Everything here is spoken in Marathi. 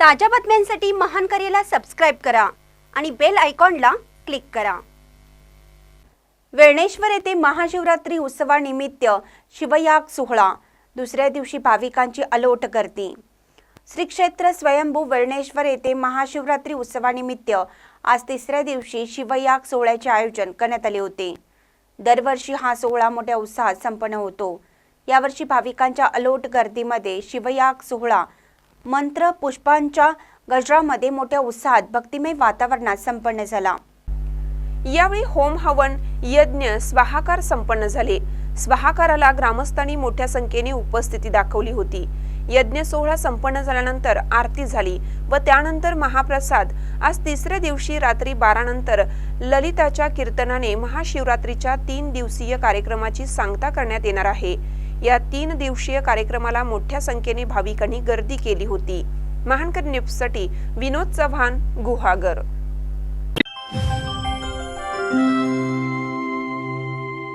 ताज्या बातम्यांसाठी महान करेला सबस्क्राईब करा आणि बेल आयकॉनला क्लिक करा. वेळणेश्वर येथे महाशिवरात्री उत्सवानिमित्त शिवयाग सोहळा. दुसऱ्या दिवशी भाविकांची अलोट गर्दी. श्री क्षेत्र स्वयंभू वेळणेश्वर येथे महाशिवरात्री उत्सवानिमित्त आज तिसऱ्या दिवशी शिवयाग सोहळ्याचे आयोजन करण्यात आले होते. दरवर्षी हा सोहळा मोठ्या उत्साहात संपन्न होतो. यावर्षी भाविकांच्या अलोट गर्दीमध्ये शिवयाग सोहळा मंत्र पुष्पांच्या गजरामध्ये मोठ्या उत्साहात भक्तिमय वातावरणात संपन्न झाला. यावेळी होम हवन यज्ञ स्वाहाकार संपन्न झाले. स्वाहाकाराला ग्रामस्थांनी मोठ्या संख्येने उपस्थिती दाखवली होती. यज्ञ सोहळा संपन्न झाल्यानंतर आरती झाली व त्यानंतर महाप्रसाद. आज तिसऱ्या दिवशी रात्री बारा नंतर ललिताच्या कीर्तनाने महाशिवरात्रीच्या तीन दिवसीय कार्यक्रमाची सांगता करण्यात येणार आहे. या तीन दिवसीय कार्यक्रमाला मोठ्या संख्येने भाविकांनी गर्दी केली होती. महानकर न्यूजसाठी विनोद चव्हाण गुहागर.